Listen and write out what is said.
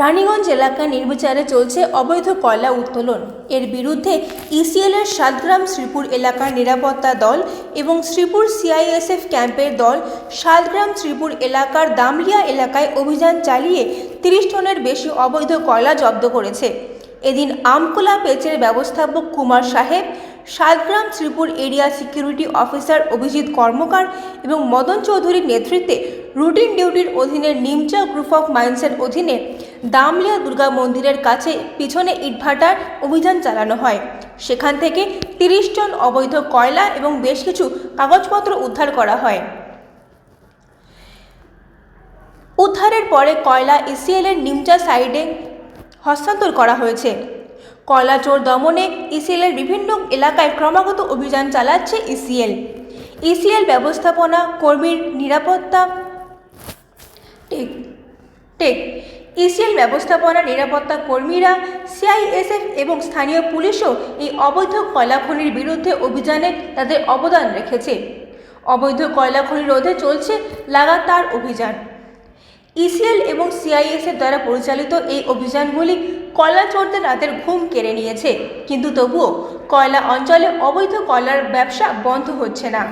রানীগঞ্জ এলাকায় নির্বিচারে চলছে অবৈধ কয়লা উত্তোলন। এর বিরুদ্ধে ইসিএলের সাতগ্রাম শ্রীপুর এলাকার নিরাপত্তা দল এবং শ্রীপুর সিআইএসএফ ক্যাম্পের দল সাতগ্রাম শ্রীপুর এলাকার দামলিয়া এলাকায় অভিযান চালিয়ে তিরিশ টনের বেশি অবৈধ কয়লা জব্দ করেছে। এদিন আমকোলা পেচের ব্যবস্থাপক কুমার সাহেব, Satgram Sripur area security officer Abhijit Karmakar এবং মদন চৌধুরীর নেতৃত্বে রুটিন ডিউটির অধীনে নিমচা গ্রুপ অফ মাইন্সের অধীনে দামলিয়া দুর্গা মন্দিরের কাছে পিছনে ইটভাটার অভিযান চালানো হয়। সেখান থেকে তিরিশ টন অবৈধ কয়লা এবং বেশ কিছু কাগজপত্র উদ্ধার করা হয়। উদ্ধারের পরে কয়লা ইসিএলের নিমচা সাইডে হস্তান্তর করা হয়েছে। কয়লা চোর দমনে ইসিএলের বিভিন্ন এলাকায় ক্রমাগত অভিযান চালাচ্ছে ইসিএল। ইসিএল ব্যবস্থাপনা কর্মীর নিরাপত্তা টেক টেক ইসিএল ব্যবস্থাপনা নিরাপত্তা কর্মীরা সিআইএসএফ এবং স্থানীয় পুলিশও এই অবৈধ কয়লা খনির বিরুদ্ধে অভিযানে তাদের অবদান রেখেছে। অবৈধ কয়লা খনি রোধে চলছে লাগাতার অভিযান। ইসিএল এবং সিআইএসএফ দ্বারা পরিচালিত এই অভিযানগুলি কয়লা চোরদের রাতের ঘুম কেড়ে নিয়েছে। কিন্তু তবুও কয়লা অঞ্চলে অবৈধ কয়লার ব্যবসা বন্ধ হচ্ছে না।